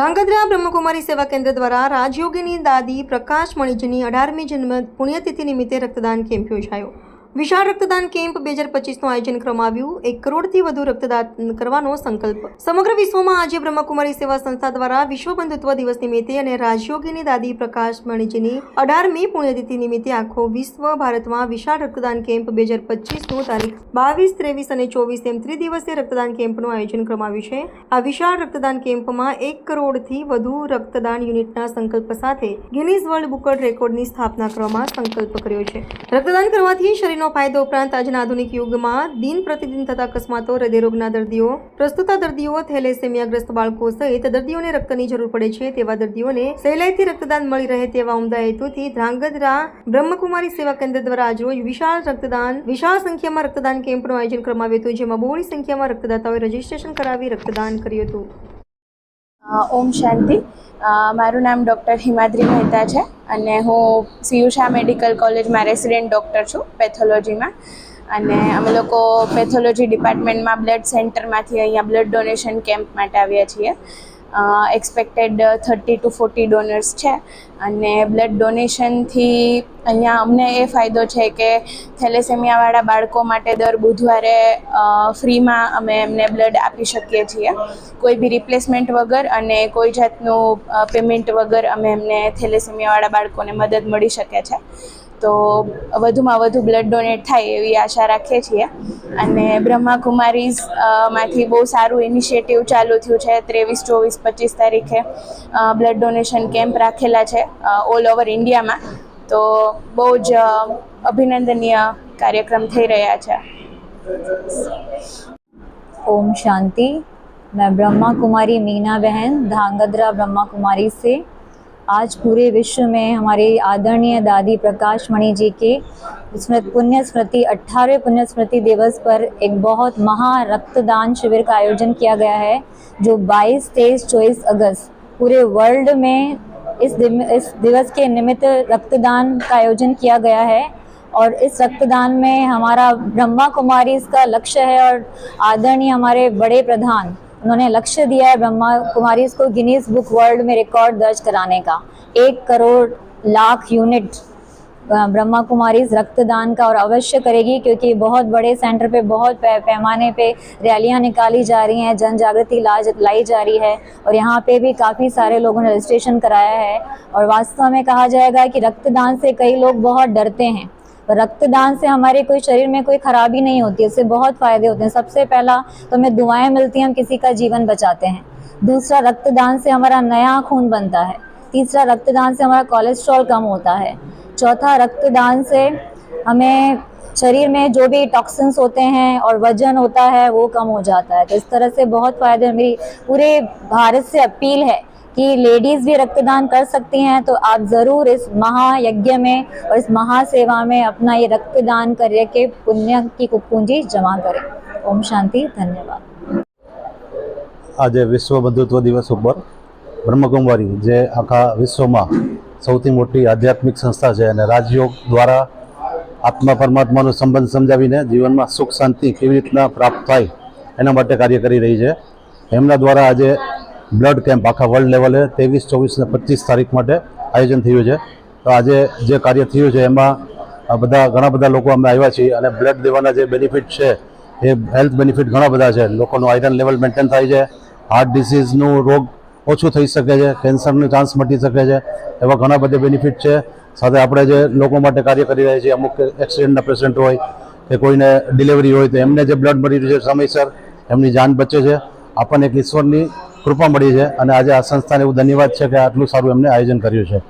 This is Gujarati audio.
ધ્રાંગધ્રા બ્રહ્મકુમારી સેવા કેન્દ્ર દ્વારા રાજયોગીની દાદી પ્રકાશ મણિજની અઢારમી જન્મ પુણ્યતિથિ નિમિત્તે રક્તદાન કેમ્પ યોજાયો. વિશાળ રક્તદાન કેમ્પ બે હજાર પચીસનું આયોજન કરવામાં આવ્યું. એક કરોડથી વધુ રક્તદાન કરવાનો સંકલ્પ. સમગ્ર વિશ્વમાં આજે બ્રહ્મકુમારી સેવા સંસ્થા દ્વારા વિશ્વ બંધુત્વ દિવસ નિમિત્તે અને રાજયોગીની દાદી પ્રકાશ મણિજીની અઢારમી પુણ્યતિથિ નિમિત્તે આખો વિશ્વ ભારતમાં વિશાળ રક્તદાન કેમ્પ બે હજાર પચીસનું તારીખ બાવીસ, ત્રેવીસ અને ચોવીસ એમ ત્રિદિવસીય રક્તદાન કેમ્પનું આયોજન કરવામાં આવ્યું છે. આ વિશાળ રક્તદાન કેમ્પમાં એક કરોડથી વધુ રક્તદાન યુનિટના સંકલ્પ સાથે ગિનીઝ વર્લ્ડ બુક રેકોર્ડની સ્થાપના કરવામાં સંકલ્પ કર્યો છે. રક્તદાન કરવાથી શરીરનો ફાયદો ઉપરાંત આજના આધુનિક યુગમાં દિન પ્રતિદિન થતા અકસ્માતો, હૃદયરોગના દર્દીઓ, પ્રસ્તુતા દર્દીઓ, થેલેસેમિયાગ્રસ્ત બાળકો સહિત દર્દીઓને રક્તની જરૂર પડે છે તેવા દર્દીઓને સહેલાઈથી રક્તદાન મળી રહે તેવા ઉમદા હેતુથી ધ્રાંગધ્રા બ્રહ્મકુમારી સેવા કેન્દ્ર દ્વારા આજરોજ વિશાળ રક્તદાન, વિશાળ સંખ્યામાં રક્તદાન કેમ્પનું આયોજન કરવામાં આવ્યું હતું, જેમાં બહોળી સંખ્યામાં રક્તદાતાઓએ રજીસ્ટ્રેશન કરાવી રક્તદાન કર્યું હતું. ઓમ શાંતિ. મારું નામ ડૉક્ટર હિમાદ્રી મહેતા છે અને હું સિયુષા મેડિકલ કોલેજમાં રેસિડેન્ટ ડૉક્ટર છું પેથોલોજીમાં. અને અમે લોકો પેથોલોજી ડિપાર્ટમેન્ટમાં બ્લડ સેન્ટરમાંથી અહીંયા બ્લડ ડોનેશન કેમ્પ માટે આવ્યા છીએ. Expected thirty to forty donors છે. અને બ્લડ ડોનેશનથી અહીંયા અમને એ ફાયદો છે કે થેલેસેમિયાવાળા બાળકો માટે દર બુધવારે ફ્રીમાં અમે એમને બ્લડ આપી શકીએ છીએ. કોઈ બી રિપ્લેસમેન્ટ વગર અને કોઈ જાતનું પેમેન્ટ વગર અમે એમને થેલેસેમિયાવાળા બાળકોને મદદ મળી શકે છે. તો વધુમાં વધુ બ્લડ ડોનેટ થાય એવી આશા રાખીએ છીએ અને બ્રહ્માકુમારીઝ અ, માંથી બહુ સારું ઇનિશિયેટિવ ચાલુ થયું છે ત્રેવીસ ચોવીસ પચીસ તારીખે બ્લડ ડોનેશન કેમ્પ રાખેલા છે ઓલ ઓવર ઇન્ડિયામાં તો બહુ જ અ, અભિનંદનીય કાર્યક્રમ થઈ રહ્યા છે ओम शांति मैं ब्रह्मा कुमारी मीना बहन धांगध्रा ब्रह्मा कुमारी से आज पूरे विश्व में हमारे आदरणीय दादी प्रकाश मणि जी के स्मृत पुण्य स्मृति अट्ठारह पुण्य स्मृति दिवस पर एक बहुत महा रक्तदान शिविर का आयोजन किया गया है, जो 22 तेईस, चौबीस अगस्त पूरे वर्ल्ड में इस दिम- इस दिवस के निमित्त रक्तदान का आयोजन किया गया है। और इस रक्तदान में हमारा ब्रह्मा कुमारी इसका लक्ष्य है और आदरणीय हमारे बड़े प्रधान उन्होंने लक्ष्य दिया है ब्रह्मा कुमारी को गिनीज बुक वर्ल्ड में रिकॉर्ड दर्ज कराने का। एक करोड़ लाख यूनिट ब्रह्मा कुमारी रक्तदान का और अवश्य करेगी क्योंकि बहुत बड़े सेंटर पे, बहुत पैमाने पे रैलियाँ निकाली जा रही हैं जन जागृति लाई जा रही है और यहाँ पे भी काफ़ी सारे लोगों ने रजिस्ट्रेशन कराया है और वास्तव में कहा जाएगा कि रक्तदान से कई लोग बहुत डरते हैं। रक्तदान से हमारे कोई शरीर में कोई खराबी नहीं होती, इससे बहुत फ़ायदे होते हैं। सबसे पहला तो हमें दुआएँ मिलती हैं, हम किसी का जीवन बचाते हैं। दूसरा, रक्तदान से हमारा नया खून बनता है। तीसरा, रक्तदान से हमारा कोलेस्ट्रॉल कम होता है। चौथा, रक्तदान से हमें शरीर में जो भी टॉक्सिन्स होते हैं और वज़न होता है, वो कम हो जाता है। तो इस तरह से बहुत फ़ायदे मेरी पूरे भारत से अपील है कि लेडीज़ भी रक्तदान कर सकती हैं तो आप ज़रूर इस महायज्ञ में और इस महासेवा में अपना ये रक्तदान करके पुण्य की कुपूंजी जमा करें ओम शांति धन्यवाद આજે વિશ્વ બંધુત્વ દિવસ ઉપર બ્રહ્મકુમારી જે આખા વિશ્વમાં સૌથી મોટી આધ્યાત્મિક સંસ્થા છે અને રાજયોગ દ્વારા આત્મા પરમાત્માનો સંબંધ સમજાવીને જીવનમાં સુખ શાંતિ કેવી રીતના પ્રાપ્ત થાય એના માટે કાર્ય કરી રહી છે એમના દ્વારા આજે બ્લડ કેમ્પ આખા વર્લ્ડ લેવલે ત્રેવીસ, ચોવીસ અને પચીસ તારીખ માટે આયોજન થયું છે. તો આજે જે કાર્ય થયું છે એમાં બધા, ઘણા બધા લોકો અમે આવ્યા છીએ અને બ્લડ દેવાના જે બેનિફિટ છે, એ હેલ્થ બેનિફિટ ઘણા બધા છે. લોકોનું આયરન લેવલ મેન્ટેન થાય છે હાર્ટ ડિસીઝનું રોગ ઓછું થઈ શકે છે કેન્સરનું ચાન્સ મટી શકે છે, એવા ઘણા બધા બેનિફિટ છે. સાથે આપણે જે લોકો માટે કાર્ય કરી રહ્યા છીએ, અમુક એક્સિડન્ટના પેશન્ટ હોય કે કોઈને ડિલિવરી હોય તો એમને જે બ્લડ મળી રહ્યું છે સમયસર, એમની જાન બચે છે. આપણને એક ઈશ્વરની કૃપા મળી છે. અને આજે આ સંસ્થાને એવું ધન્યવાદ છે કે આટલું સારું એમને આયોજન કર્યું છે.